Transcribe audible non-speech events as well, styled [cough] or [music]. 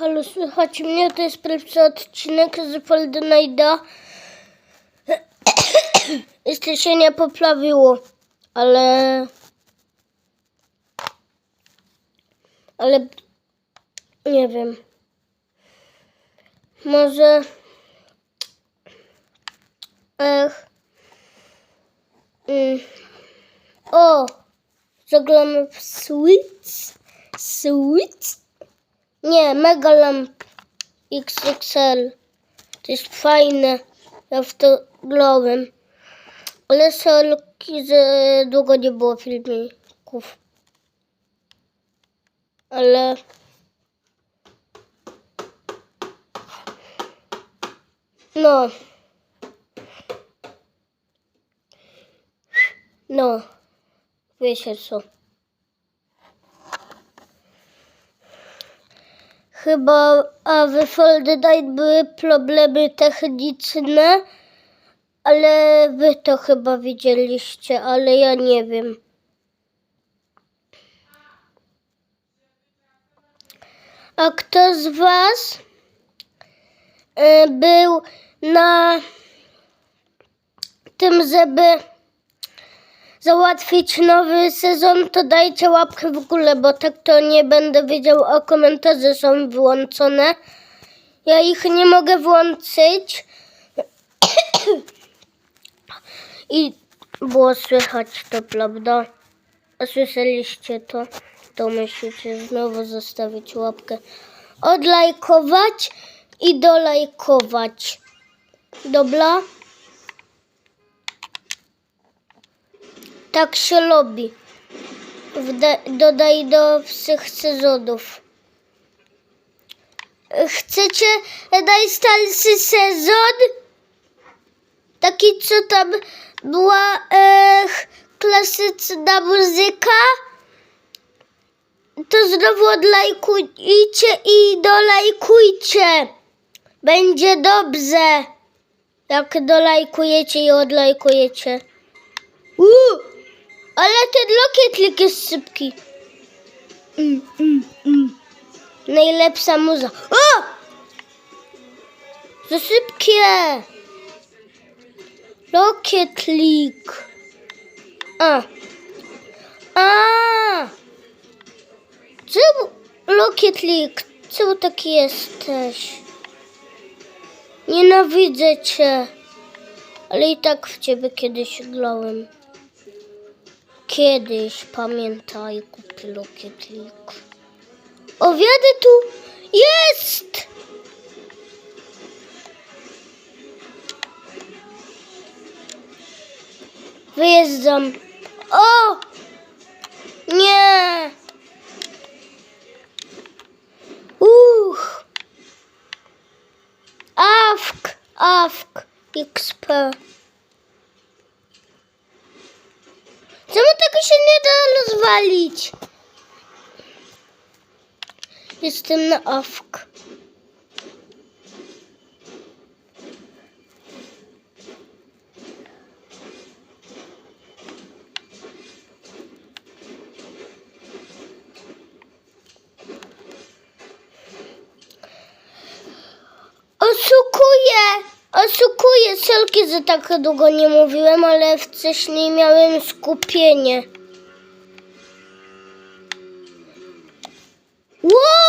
Halo, słychać mnie? To jest pierwszy odcinek z Fortnite'a. [coughs] Jeszcze się nie poprawiło, ale... Ale... Nie wiem. Może... Ech... Mm. O! Zaglądamy w Switch. Switch? Nie, Mega Lamp XXL. To jest fajne. Ja w to grałem. Ale sorki, że długo nie było filmików. Ale... No. No. Wiecie co. Chyba, a w Fortnite były problemy techniczne, ale wy to chyba widzieliście, ale ja nie wiem. A kto z was e, był na tym, żeby załatwić nowy sezon, to dajcie łapkę w górę, bo tak to nie będę wiedział, a komentarze są wyłączone. Ja ich nie mogę włączyć. I było słychać to, prawda? A słyszeliście to? To musicie znowu zostawić łapkę. Odlajkować i dolajkować. Dobra? Tak się robi. Dodaj do wszystkich sezonów. Chcecie daj starszy sezon? Taki, co tam była e, klasyczna muzyka? To znowu odlajkujcie i dolajkujcie. Będzie dobrze. Jak dolajkujecie i odlajkujecie. Uuu, Rocket jest szybki. Mm, mm, mm. Najlepsza muza. O! Za szybkie. League. A. A. Czemu League? Czemu taki jesteś? Nienawidzę cię. Ale i tak w ciebie kiedyś grałem. Kiedyś, pamiętaj, kupię Rocket League. O, wiadę tu jest! Wyjeżdżam. O! Nie! Uch! Awk! Awk! XP. Czemu tego się nie da rozwalić? Jestem na awk. Oszukuję! Oszukuję! Sorki, że tak długo nie mówiłem, ale wcześniej miałem skupienie. Whoa!